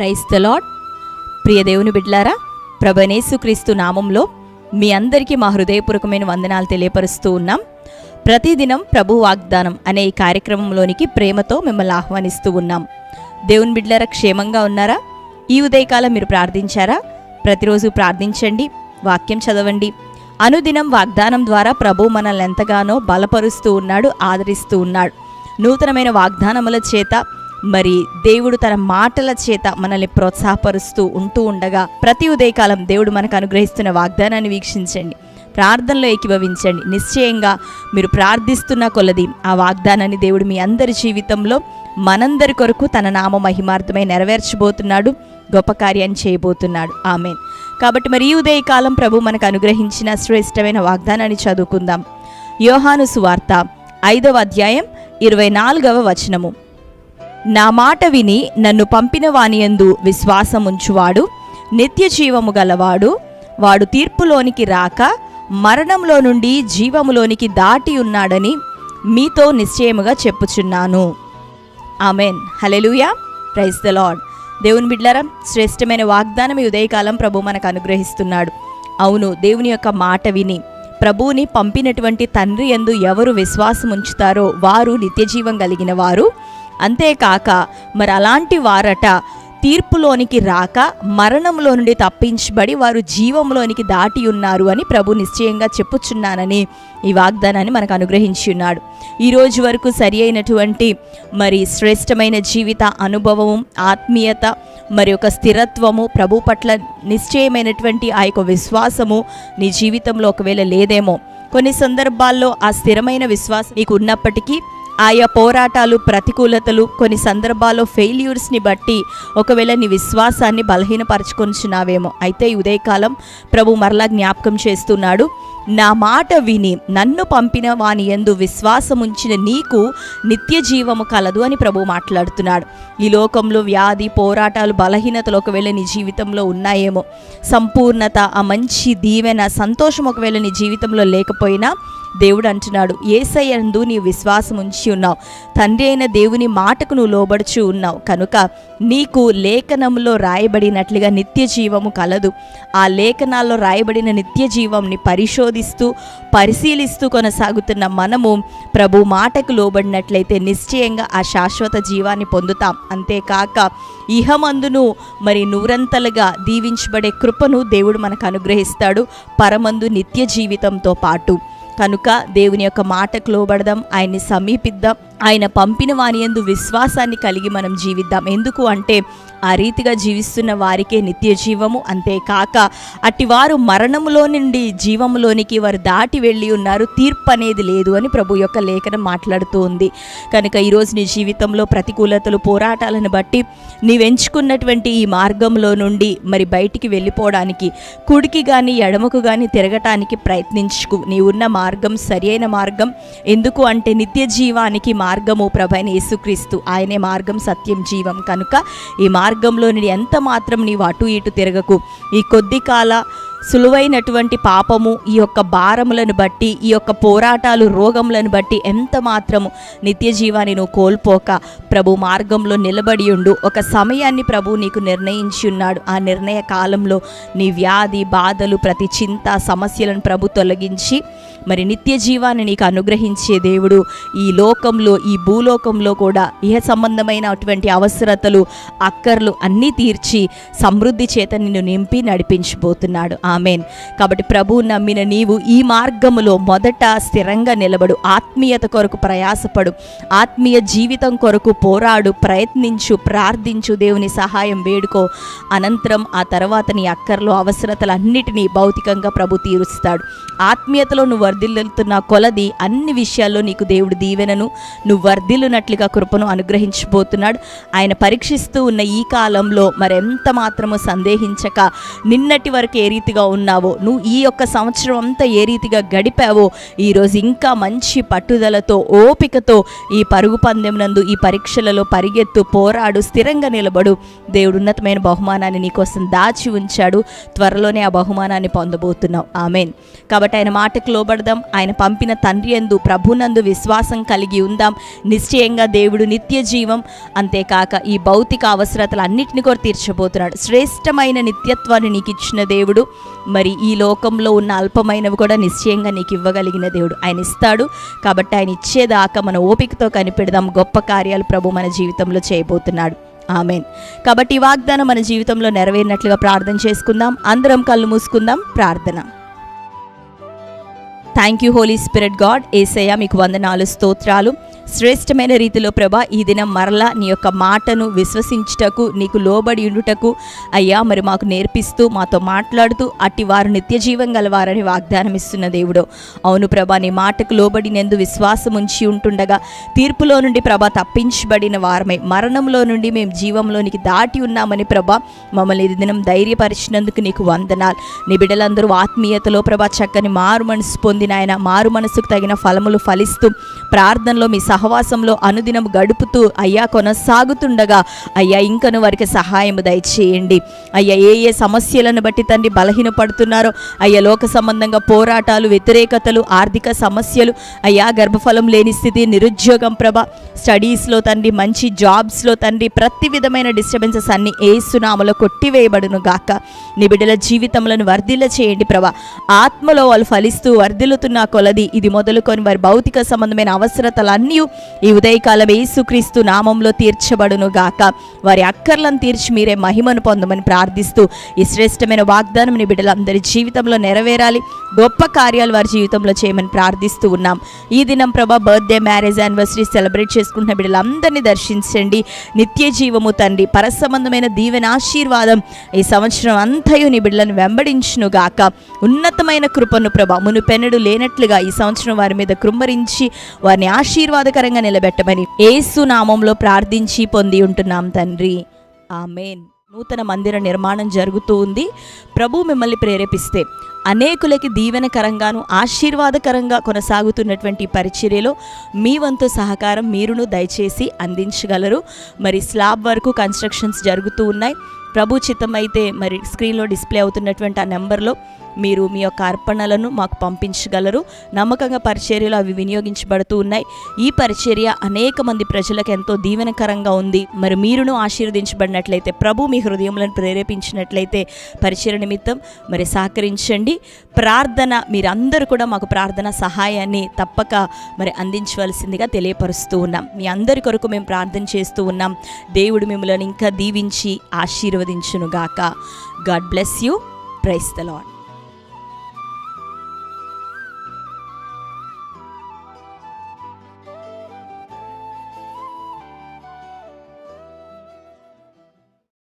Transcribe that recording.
Price the lord ప్రియ దేవుని బిడ్లారా ప్రభనేసుక్రీస్తు నామంలో మీ అందరికీ మా హృదయపూర్వకమైన వందనాలు తెలియపరుస్తూ ఉన్నాం. ప్రతిదినం ప్రభు వాగ్దానం అనే ఈ కార్యక్రమంలోనికి ప్రేమతో మిమ్మల్ని ఆహ్వానిస్తూ ఉన్నాం. దేవుని బిడ్లారా క్షేమంగా ఉన్నారా? ఈ ఉదయకాలం మీరు ప్రార్థించారా? ప్రతిరోజు ప్రార్థించండి వాక్యం చదవండి. అనుదినం వాగ్దానం ద్వారా ప్రభు మనల్ని ఎంతగానో బలపరుస్తూ ఉన్నాడు ఆదరిస్తూ ఉన్నాడు. నూతనమైన వాగ్దానముల చేత మరి దేవుడు తన మాటల చేత మనల్ని ప్రోత్సాహపరుస్తూ ఉంటూ ఉండగా ప్రతి ఉదయకాలం దేవుడు మనకు అనుగ్రహిస్తున్న వాగ్దానాన్ని వీక్షించండి. ప్రార్థనలో ఏకీభవించండి. నిశ్చయంగా మీరు ప్రార్థిస్తున్న కొలది ఆ వాగ్దానాన్ని దేవుడు మీ అందరి జీవితంలో మనందరి కొరకు తన నామ మహిమార్థమై నెరవేర్చబోతున్నాడు. గొప్ప కార్యాన్ని చేయబోతున్నాడు. ఆమెన్. కాబట్టి మరి ఈ ఉదయకాలం ప్రభు మనకు అనుగ్రహించిన శ్రేష్టమైన వాగ్దానాన్ని చదువుకుందాం. యోహాను సువార్త ఐదవ అధ్యాయం ఇరవై నాలుగవ వచనము. నా మాట విని నన్ను పంపిన వానియందు విశ్వాసముంచువాడు నిత్య జీవము గలవాడు. వాడు తీర్పులోనికి రాక మరణంలో నుండి జీవములోనికి దాటి ఉన్నాడని మీతో నిశ్చయముగా చెప్పుచున్నాను. Amen. Hallelujah praise the lord దేవుని బిడ్లరా శ్రేష్టమైన వాగ్దానం ఈ ఉదయకాలం ప్రభు మనకు అనుగ్రహిస్తున్నాడు. అవును దేవుని యొక్క మాట విని ప్రభువుని పంపినటువంటి తండ్రి ఎందు ఎవరు విశ్వాసం ఉంచుతారో వారు నిత్యజీవం కలిగిన వారు. అంతేకాక మరి అలాంటి వారట తీర్పులోనికి రాక మరణంలో నుండి తప్పించబడి వారు జీవంలోనికి దాటి ఉన్నారు అని ప్రభు నిశ్చయంగా చెప్పుచున్నానని ఈ వాగ్దానాన్ని మనకు అనుగ్రహించి ఉన్నాడు. ఈరోజు వరకు సరి అయినటువంటి మరి శ్రేష్టమైన జీవిత అనుభవము ఆత్మీయత మరి యొక్క స్థిరత్వము ప్రభు పట్ల నిశ్చయమైనటువంటి ఆ యొక్క విశ్వాసము నీ జీవితంలో ఒకవేళ లేదేమో. కొన్ని సందర్భాల్లో ఆ స్థిరమైన విశ్వాసం నీకు ఉన్నప్పటికీ ఆయా పోరాటాలు ప్రతికూలతలు కొన్ని సందర్భాల్లో ఫెయిల్యూర్స్ని బట్టి ఒకవేళ నీ విశ్వాసాన్ని బలహీనపరచుకొనిచున్నావేమో. అయితే ఉదయకాలం ప్రభు మరలా జ్ఞాపకం చేస్తున్నాడు నా మాట విని నన్ను పంపిన వాని ఎందు విశ్వాసముంచిన నీకు నిత్య జీవము కలదు అని ప్రభు మాట్లాడుతున్నాడు. ఈ లోకంలో వ్యాధి పోరాటాలు బలహీనతలు ఒకవేళ నీ జీవితంలో ఉన్నాయేమో సంపూర్ణత ఆ మంచి దీవెన సంతోషం ఒకవేళ నీ జీవితంలో లేకపోయినా దేవుడు అంటున్నాడు ఏసయ్యందు నీ విశ్వాసం ఉంచి ఉన్నావు. తండ్రి అయిన దేవుని మాటకు నువ్వు లోబడుచు ఉన్నావు. కనుక నీకు లేఖనంలో రాయబడినట్లుగా నిత్య జీవము కలదు. ఆ లేఖనాల్లో రాయబడిన నిత్య జీవంని పరిశోధిస్తూ పరిశీలిస్తూ కొనసాగుతున్న మనము ప్రభు మాటకు లోబడినట్లయితే నిశ్చయంగా ఆ శాశ్వత జీవాన్ని పొందుతాం. అంతేకాక ఇహమందును మరి నూరంతలుగా దీవించబడే కృపను దేవుడు మనకు అనుగ్రహిస్తాడు. పరమందు నిత్య జీవితంతో పాటు. కనుక దేవుని యొక్క మాటకు లోబడదాం ఆయన్ని సమీపిద్దాం. ఆయన పంపిన వాని ఎందు విశ్వాసాన్ని కలిగి మనం జీవిద్దాం. ఎందుకు అంటే ఆ రీతిగా జీవిస్తున్న వారికే నిత్య జీవము. అంతేకాక అట్టివారు మరణములో నుండి జీవములోనికి వారు దాటి వెళ్ళి ఉన్నారు. తీర్పు అనేది లేదు అని ప్రభు యొక్క లేఖనం మాట్లాడుతూ ఉంది. కనుక ఈరోజు నీ జీవితంలో ప్రతికూలతలు పోరాటాలను బట్టి నీవెంచుకున్నటువంటి ఈ మార్గంలో నుండి మరి బయటికి వెళ్ళిపోవడానికి కుడికి కానీ ఎడమకు కానీ తిరగటానికి ప్రయత్నించుకు. నీ ఉన్న మార్గం సరి అయిన మార్గం. ఎందుకు అంటే నిత్య జీవానికి మార్గము ప్రభైన యేసుక్రీస్తు. ఆయనే మార్గం సత్యం జీవం. కనుక ఈ మార్గంలోని ఎంత మాత్రం నీవు అటు ఇటు తిరగకు. ఈ కొద్ది కాల సులువైనటువంటి పాపము ఈ యొక్క భారములను బట్టి ఈ యొక్క పోరాటాలు రోగములను బట్టి ఎంత మాత్రము నిత్య జీవాన్ని నువ్వు కోల్పోక ప్రభు మార్గంలో నిలబడి ఉండు. ఒక సమయాన్ని ప్రభు నీకు నిర్ణయించి ఉన్నాడు. ఆ నిర్ణయ కాలంలో నీ వ్యాధి బాధలు ప్రతి చింత సమస్యలను ప్రభు తొలగించి మరి నిత్య జీవాన్ని నీకు అనుగ్రహించే దేవుడు ఈ లోకంలో ఈ భూలోకంలో కూడా ఇహ సంబంధమైనటువంటి అవసరతలు అక్కర్లు అన్నీ తీర్చి సమృద్ధి చేత నిన్ను నింపి నడిపించబోతున్నాడు. ఆమెన్. కాబట్టి ప్రభువు నమ్మిన నీవు ఈ మార్గములో మొదట స్థిరంగా నిలబడు ఆత్మీయత కొరకు ప్రయాసపడు ఆత్మీయ జీవితం కొరకు పోరాడు ప్రయత్నించు ప్రార్థించు దేవుని సహాయం వేడుకో. అనంతరం ఆ తర్వాత నీ అక్కర్లో అవసరతలన్నిటినీ భౌతికంగా ప్రభు తీరుస్తాడు. ఆత్మీయతలో నువ్వు వర్ధిల్లుతున్న కొలది అన్ని విషయాల్లో నీకు దేవుడు దీవెనను నువ్వు వర్ధిల్లునట్లుగా కృపను అనుగ్రహించబోతున్నాడు. ఆయన పరీక్షిస్తూ ఉన్న ఈ కాలంలో మరెంత మాత్రము సందేహించక నిన్నటి వరకు ఏ రీతిగా రీతిగా ఉన్నావో. నువ్వు ఈ యొక్క సంవత్సరం అంతా ఏ రీతిగా గడిపావో ఈరోజు ఇంకా మంచి పట్టుదలతో ఓపికతో ఈ పరుగు పందెం నందు ఈ పరీక్షలలో పరిగెత్తు పోరాడు స్థిరంగా నిలబడు. దేవుడు ఉన్నతమైన బహుమానాన్ని నీకోసం దాచి ఉంచాడు. త్వరలోనే ఆ బహుమానాన్ని పొందబోతున్నావు. ఆమెన్. కాబట్టి ఆయన మాటకు లోబడదాం. ఆయన పంపిన తండ్రి ఎందు ప్రభునందు విశ్వాసం కలిగి ఉందాం. నిశ్చయంగా దేవుడు నిత్య జీవం. అంతేకాక ఈ భౌతిక అవసరతలు అన్నింటినీ కూడా తీర్చబోతున్నాడు. శ్రేష్టమైన నిత్యత్వాన్ని నీకు ఇచ్చిన దేవుడు. మరి ఈ లోకంలో ఉన్న అల్పమైనవి కూడా నిశ్చయంగా నీకు ఇవ్వగలిగిన దేవుడు. ఆయన ఇస్తాడు. కాబట్టి ఆయన ఇచ్చేదాకా మన ఓపికతో కనిపెడదాం. గొప్ప కార్యాలు ప్రభు మన జీవితంలో చేయబోతున్నాడు. ఆమెన్. కాబట్టి ఈ వాగ్దానం మన జీవితంలో నెరవేరినట్లుగా ప్రార్థన చేసుకుందాం. అందరం కళ్ళు మూసుకుందాం. ప్రార్థన. Thank you holy spirit god Yesayya మీకు వందనాలు స్తోత్రాలు. శ్రేష్టమైన రీతిలో ప్రభా ఈ దినం మరలా నీ యొక్క మాటను విశ్వసించుటకు నీకు లోబడి ఉండుటకు అయ్యా మరి మాకు నేర్పిస్తూ మాతో మాట్లాడుతూ అట్టి వారు నిత్య జీవం గలవారని వాగ్దానం ఇస్తున్న దేవుడు. అవును ప్రభా నీ మాటకు లోబడినందు విశ్వాసం ఉంచి ఉంటుండగా తీర్పులో నుండి ప్రభా తప్పించబడిన వారమై. మరణంలో నుండి మేము జీవంలోనికి దాటి ఉన్నామని ప్రభా మమ్మల్ని ఈ దినం ధైర్యపరిచినందుకు నీకు వందనాలు. నీ బిడ్డలందరూ ఆత్మీయతలో ప్రభా చక్కని మారు మనసు పొందిన ఆయన మారు మనసుకు తగిన ఫలములు ఫలిస్తూ ప్రార్థనలో మీ సహవాసంలో అనుదినం గడుపుతూ అయ్యా కొనసాగుతుండగా అయ్యా ఇంకను వారికి సహాయము దయచేయండి. అయ్యా ఏ ఏ సమస్యలను బట్టి తండ్రి బలహీనపడుతున్నారో అయ్యా లోక సంబంధంగా పోరాటాలు వ్యతిరేకతలు ఆర్థిక సమస్యలు అయ్యా గర్భఫలం లేని స్థితి నిరుద్యోగం ప్రభ స్టడీస్లో తండ్రి మంచి జాబ్స్లో తండ్రి ప్రతి విధమైన డిస్టర్బెన్సెస్ అన్ని ఏసునామలో కొట్టివేయబడును గాక. నీ బిడ్డల వర్ధిల్ల చేయండి ప్రభా. ఆత్మలో వాళ్ళు ఫలిస్తూ వర్ధిల్లుతున్న కొలది ఇది మొదలుకొని వారి భౌతిక సంబంధమైన అవసరతలన్నీ ఈ ఉదయకాలం యేసుక్రీస్తు నామంలో తీర్చబడును గాక వారి అక్కర్లను తీర్చి మీరే మహిమను పొందమని ప్రార్థిస్తూ ఈ శ్రేష్టమైన వాగ్దానం నీ బిడ్డలందరి జీవితంలో నెరవేరాలి. గొప్ప కార్యాలు వారి జీవితంలో చేయమని ప్రార్థిస్తూ ఉన్నాం. ఈ దినం ప్రభా బర్త్డే మ్యారేజ్ యానివర్సరీ సెలబ్రేట్ చేసుకుంటున్న బిడ్డలందరినీ దర్శించండి. నిత్య జీవము తండ్రి పరసంబంధమైన దీవెన ఆశీర్వాదం ఈ సంవత్సరం అంతయు నీ బిడ్డలను వెంబడించును గాక ఉన్నతమైన కృపను ప్రభా మునుపెన్నడు లేనట్లుగా ఈ సంవత్సరం వారి మీద కృమ్మరించి వారిని ఆశీర్వాదకరంగా నిలబెట్టమని ఏసు నామంలో ప్రార్థించి పొంది ఉంటున్నాం తండ్రి. ఆమెన్. నూతన మందిర నిర్మాణం జరుగుతూ ఉంది. ప్రభు మిమ్మల్ని ప్రేరేపిస్తే అనేకులకి దీవెనకరంగాను ఆశీర్వాదకరంగా కొనసాగుతున్నటువంటి పరిచర్యలో మీ వంతు సహకారం మీరును దయచేసి అందించగలరు. మరి స్లాబ్ వరకు కన్స్ట్రక్షన్స్ జరుగుతూ ఉన్నాయి. ప్రభు చిత్తమైతే మరి స్క్రీన్లో డిస్ప్లే అవుతున్నటువంటి ఆ నెంబర్లో మీరు మీ యొక్క అర్పణలను మాకు పంపించగలరు. నమ్మకంగా పరిచర్యలు అవి వినియోగించబడుతూ ఉన్నాయి. ఈ పరిచర్య అనేక మంది ప్రజలకు ఎంతో దీవెనకరంగా ఉంది. మరి మీరును ఆశీర్వదించబడినట్లయితే ప్రభు మీ హృదయములను ప్రేరేపించినట్లయితే పరిచయ నిమిత్తం మరి సహకరించండి. ప్రార్థన మీరందరూ కూడా మాకు ప్రార్థన సహాయాన్ని తప్పక మరి అందించవలసిందిగా తెలియపరుస్తూ ఉన్నాం. మీ అందరి కొరకు మేము ప్రార్థన చేస్తూ ఉన్నాం. దేవుడు మిమ్మల్ని ఇంకా దీవించి ఆశీర్వదించునుగాక. God bless you praise the lord